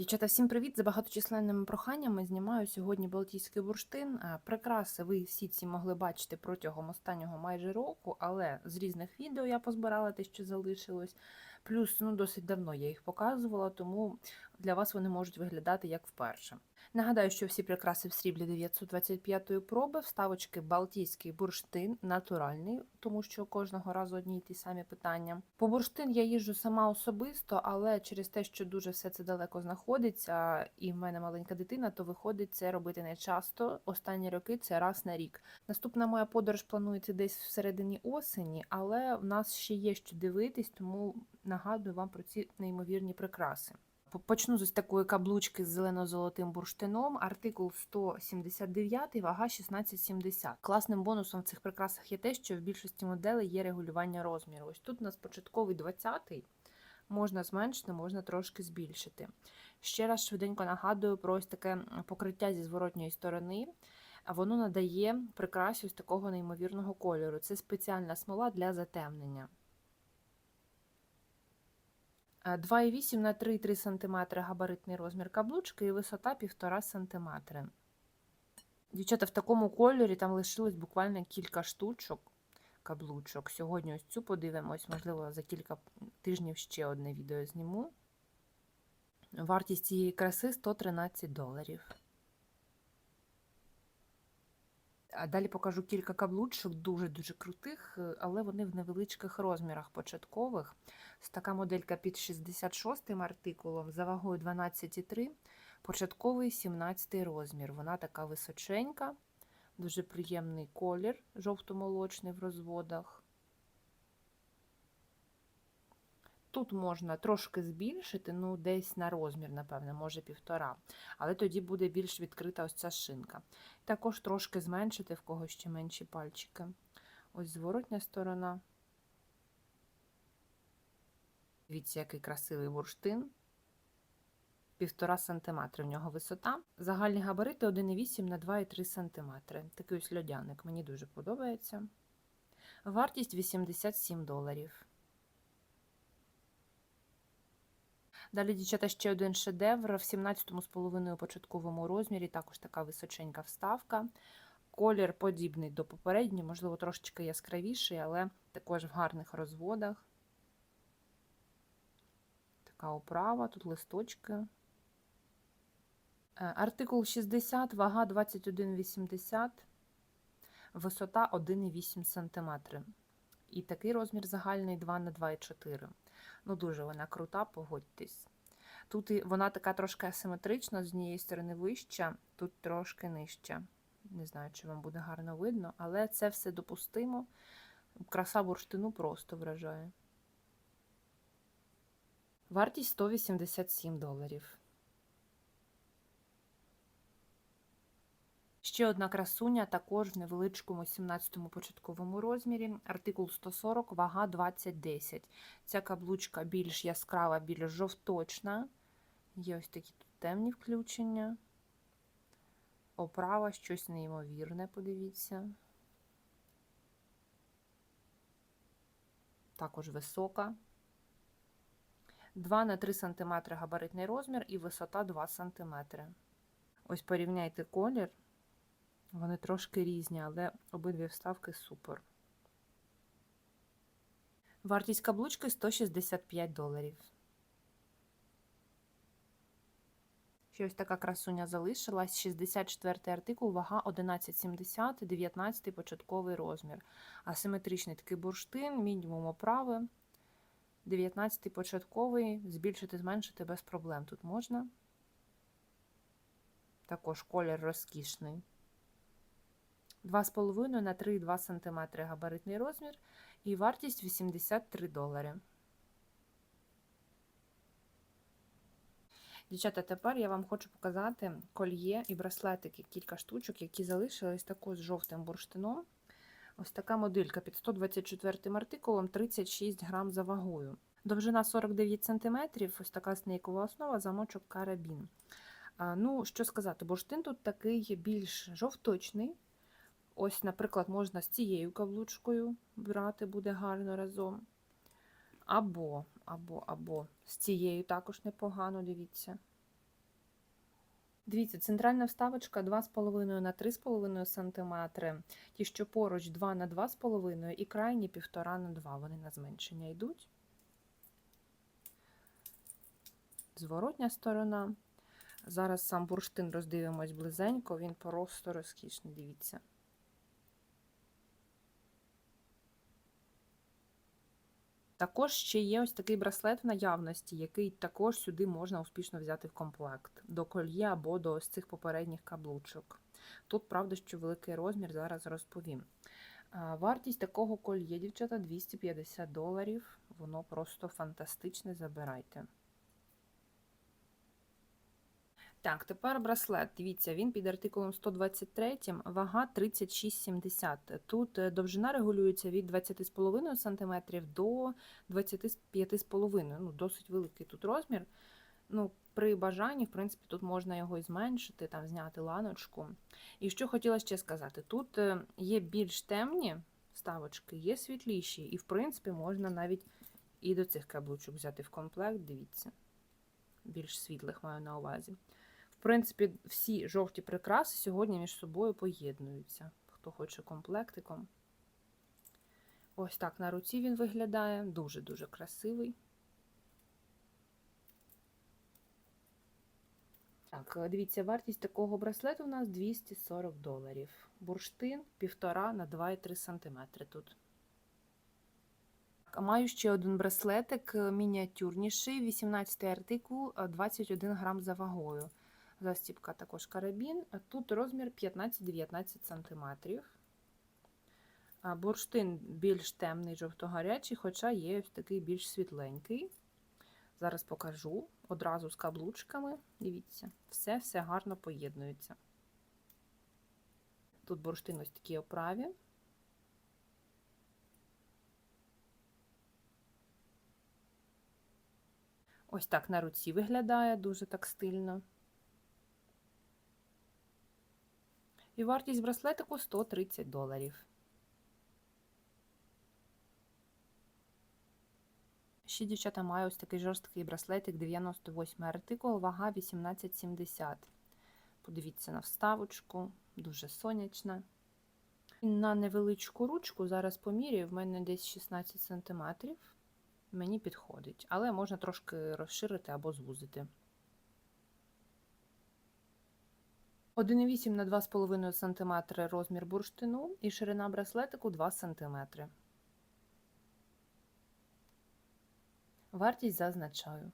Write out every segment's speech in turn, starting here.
Дівчата, всім привіт! За багаточисленними проханнями знімаю сьогодні Балтійський бурштин. А, Прикраси ви всі ці могли бачити протягом останнього майже року, але з різних відео я позбирала те, що залишилось. Плюс ну, досить давно я їх показувала, тому для вас вони можуть виглядати як вперше. Нагадаю, що всі прикраси в сріблі 925 проби, вставочки Балтійський бурштин, натуральний, тому що кожного разу одні й ті самі питання. По бурштин я їжджу сама особисто, але через те, що дуже все це далеко знаходиться, і в мене маленька дитина, то виходить це робити не часто. Останні роки це раз на рік. Наступна моя подорож планується десь всередині осені, але в нас ще є що дивитись, тому нагадую вам про ці неймовірні прикраси. Почну з ось такої каблучки з зелено-золотим бурштином, артикул 179, вага 1670. Класним бонусом в цих прикрасах є те, що в більшості моделей є регулювання розміру. Ось тут у нас початковий 20-й, можна зменшити, можна трошки збільшити. Ще раз швиденько нагадую про ось таке покриття зі зворотньої сторони. Воно надає прикрасі ось такого неймовірного кольору. Це спеціальна смола для затемнення. 2,8 на 3,3 см габаритний розмір каблучки і висота 1,5 см. Дівчата, в такому кольорі там лишилось буквально кілька штучок каблучок. Сьогодні ось цю подивимось, можливо, за кілька тижнів ще одне відео зніму. Вартість цієї краси 113 доларів. А далі покажу кілька каблучок, дуже-дуже крутих, але вони в невеличких розмірах початкових. Така моделька під 66 артикулом, за вагою 12,3, початковий 17 розмір. Вона така височенька, дуже приємний колір, жовто-молочний в розводах. Тут можна трошки збільшити, ну, десь на розмір, напевне, може півтора, але тоді буде більш відкрита ось ця шинка. Також трошки зменшити, в кого ще менші пальчики. Ось зворотня сторона. Дивіться, який красивий бурштин. Півтора сантиметри в нього висота. Загальні габарити 1,8 на 2,3 см. Такий ось льодяник, мені дуже подобається. Вартість 87 доларів. Далі, дівчата, ще один шедевр в 17,5 початковому розмірі, також така височенька вставка. Колір подібний до попереднього, можливо, трошечки яскравіший, але також в гарних розводах. Така оправа, тут листочки. Е, артикул 60, вага 21,80, висота 1,8 см. І такий розмір загальний 2 на 2,4 Ну, дуже вона крута, погодьтесь. Тут вона така трошки асиметрична, з однієї сторони вища, тут трошки нижча. Не знаю, чи вам буде гарно видно, але це все допустимо. Краса бурштину просто вражає. Вартість 187 доларів. Ще одна красуня, також в невеличкому 17-му початковому розмірі, артикул 140, вага 2010. Ця каблучка більш яскрава, більш жовточна. Є ось такі тут темні включення. Оправа щось неймовірне, подивіться. Також висока. 2 на 3 см габаритний розмір і висота 2 см. Ось порівняйте колір. Вони трошки різні, але обидві вставки супер. Вартість каблучки 165 доларів. Ще ось така красуня залишилась. 64 артикул, вага 11,70, 19 початковий розмір. Асиметричний такий бурштин, мінімум оправи. 19 початковий, збільшити, зменшити без проблем тут можна. Також колір розкішний. 2,5 на 3,2 см габаритний розмір і вартість 83 долари. Дівчата, тепер я вам хочу показати кольє і браслетики, кілька штучок, які залишились також з жовтим бурштином. Ось така моделька під 124 артикулом 36 грам за вагою. Довжина 49 см, ось така снейкова основа, замочок карабін. Ну, що сказати, бурштин тут такий більш жовточний. Ось, наприклад, можна з цією каблучкою брати, буде гарно разом. Або, або, або з цією також непогано, дивіться. Дивіться, центральна вставочка 2,5 на 3,5 см, ті, що поруч 2 на 2,5 і крайні 1,5 на 2. Вони на зменшення йдуть. Зворотня сторона. Зараз сам бурштин роздивимось близенько, він просто розкішний, дивіться. Також ще є ось такий браслет в наявності, який також сюди можна успішно взяти в комплект до кольє або до ось цих попередніх каблучок. Тут, правда, що великий розмір, зараз розповім. Вартість такого кольє, дівчата, 250 доларів. Воно просто фантастичне, забирайте. Так, тепер браслет. Дивіться, він під артикулом 123, вага 36,70. Тут е, довжина регулюється від 20,5 см до 25,5 Ну, Досить великий тут розмір. Ну, При бажанні, в принципі, тут можна його і зменшити, там зняти ланочку. І що хотіла ще сказати: тут е, є більш темні ставочки, є світліші, і, в принципі, можна навіть і до цих каблучок взяти в комплект, дивіться, більш світлих маю на увазі. В принципі, всі жовті прикраси сьогодні між собою поєднуються. Хто хоче комплектиком. Ось так на руці він виглядає. Дуже-дуже красивий. Так, дивіться, вартість такого браслету у нас 240 доларів. Бурштин 1,5 на 2,3 см тут. Маю ще один браслетик мініатюрніший, 18 артикул, 21 грам за вагою. Застіпка також карабін. Тут розмір 15-19 см. Бурштин більш темний, жовто-гарячий, хоча є ось такий більш світленький. Зараз покажу одразу з каблучками. Дивіться, все-все гарно поєднується. Тут бурштин ось такій оправі. Ось так на руці виглядає дуже так стильно. І вартість браслетику 130 доларів. Ще дівчата маю ось такий жорсткий браслетик 98 артикул, вага 18,70. Подивіться на вставочку, дуже сонячна. На невеличку ручку, зараз поміряю, в мене десь 16 см. Мені підходить, але можна трошки розширити або звузити. 1,8 на 2,5 см розмір бурштину і ширина браслетику 2 см. Вартість зазначаю.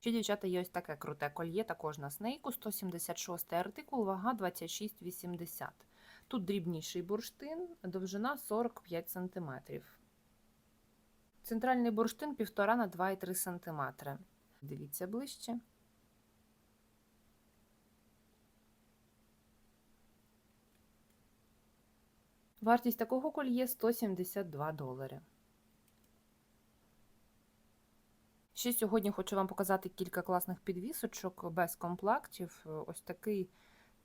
Ще, дівчата, є ось таке круте кольє, також на снейку, 176 артикул, вага 26,80. Тут дрібніший бурштин, довжина 45 см. Центральний бурштин 1,5 на 2,3 см. Дивіться ближче. Вартість такого кольє 172 долари. Ще сьогодні хочу вам показати кілька класних підвісочок без комплектів. Ось такий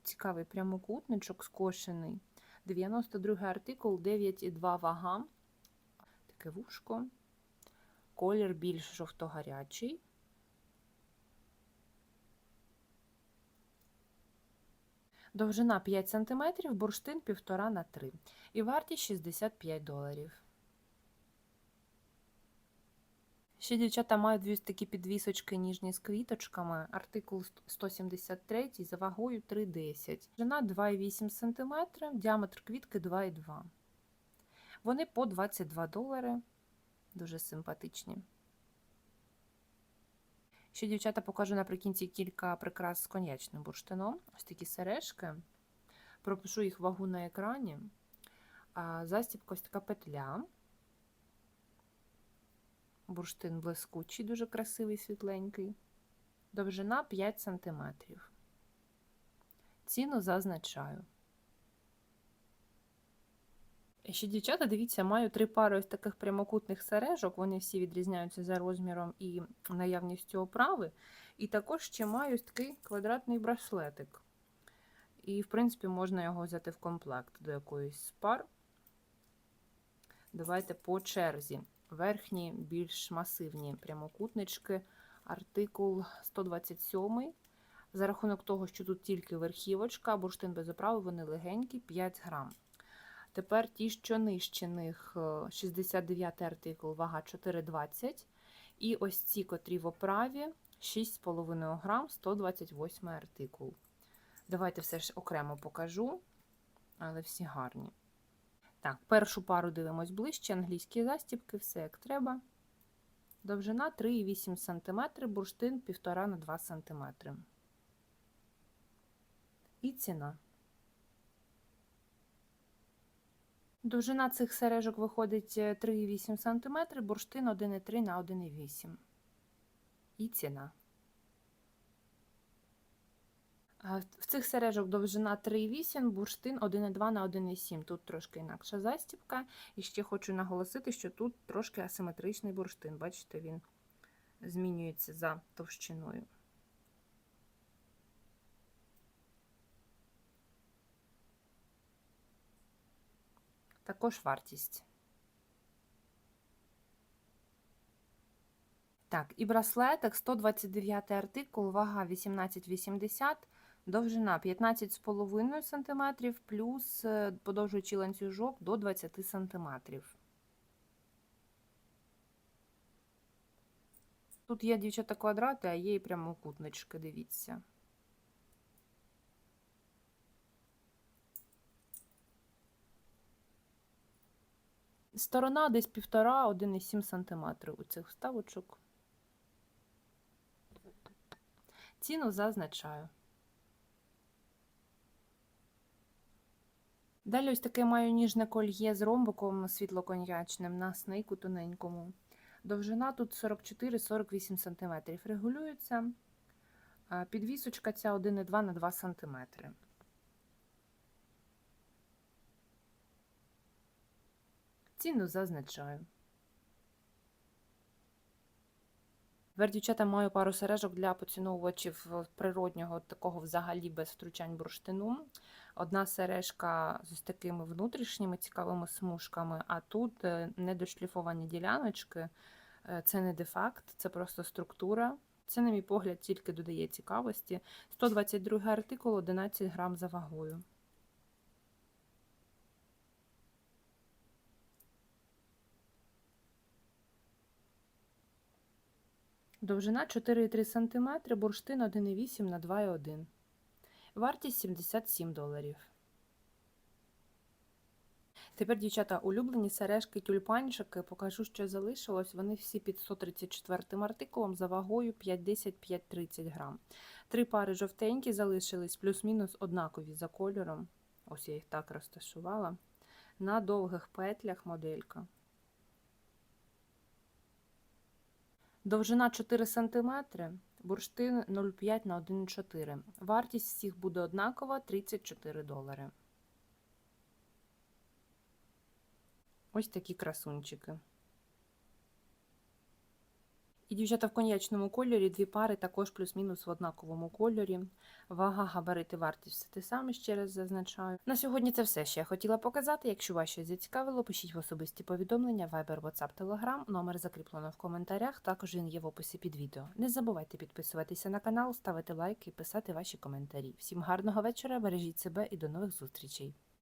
цікавий прямокутничок скошений. 92 артикул, 9,2 вага. Таке вушко. Колір більш жовто-гарячий. Довжина 5 см, бурштин 1,5 на 3 і вартість 65 доларів. Ще дівчата мають ось такі підвісочки ніжні з квіточками. Артикул 173 за вагою 3,10. Жена 2,8 см, діаметр квітки 2,2. Вони по 22 долари. Дуже симпатичні. Ще, дівчата, покажу наприкінці кілька прикрас з коньячним бурштином. Ось такі сережки. Пропишу їх вагу на екрані. Застібка ось така петля. Бурштин блискучий, дуже красивий, світленький. Довжина 5 см. Ціну зазначаю. Ще, дівчата, дивіться, маю три пари ось таких прямокутних сережок, вони всі відрізняються за розміром і наявністю оправи. І також ще маю ось такий квадратний браслетик. І, в принципі, можна його взяти в комплект до якоїсь з пар. Давайте по черзі. Верхні, більш масивні прямокутнички, артикул 127 За рахунок того, що тут тільки верхівочка, бурштин без оправи, вони легенькі, 5 грам. Тепер ті, що нижче них, е, 69 артикул, вага 4,20. І ось ці, котрі в оправі, 6,5 грам, 128 артикул. Давайте все ж окремо покажу, але всі гарні. Так, першу пару дивимось ближче, англійські застібки, все як треба. Довжина 3,8 см, бурштин 1,5 на 2 см. І ціна. Довжина цих сережок виходить е, 3,8 см, бурштин 1,3 на 1,8. І ціна. В цих сережок довжина 3,8, бурштин 1,2 на 1,7. Тут трошки інакша застібка. І ще хочу наголосити, що тут трошки асиметричний бурштин. Бачите, він змінюється за товщиною. Також вартість. Так, і браслетик 129 артикул, вага 18,80, довжина 15,5 см, плюс е, подовжуючий ланцюжок до 20 см. Тут є дівчата квадрати, а є і прямокутнички, дивіться. Сторона десь 1,5-1,7 см у цих вставочок. Ціну зазначаю. Далі ось таке маю ніжне кольє з ромбиком світлоконьячним на снейку тоненькому. Довжина тут 44-48 см. Регулюється. Підвісочка ця 1,2 на 2 см. Ціну зазначаю. Тепер, маю пару сережок для поціновувачів е, природнього, такого взагалі без втручань бурштину. Одна сережка з такими внутрішніми цікавими смужками, а тут е, недошліфовані діляночки. Е, Це не дефакт, це просто структура. Це, на мій погляд, тільки додає цікавості. 122 артикул, 11 грам за вагою. Довжина 4,3 см, бурштин 1,8 на 2,1. Вартість 77 доларів. Тепер, дівчата, улюблені сережки тюльпанчики. Покажу, що залишилось. Вони всі під 134 артикулом за вагою 5,10-5,30 грам. Три пари жовтенькі залишились, плюс-мінус однакові за кольором. Ось я їх так розташувала. На довгих петлях моделька. Довжина 4 см, бурштин 0,5 на 1,4. Вартість всіх буде однакова 34 долари. Ось такі красунчики. І дівчата в коньячному кольорі, дві пари також плюс-мінус в однаковому кольорі. Вага, габарити, вартість все те саме, ще раз зазначаю. На сьогодні це все, що я хотіла показати. Якщо вас щось зацікавило, пишіть в особисті повідомлення, Viber, WhatsApp, Telegram. Номер закріплено в коментарях, також він є в описі під відео. Не забувайте підписуватися на канал, ставити лайки і писати ваші коментарі. Всім гарного вечора, бережіть себе і до нових зустрічей!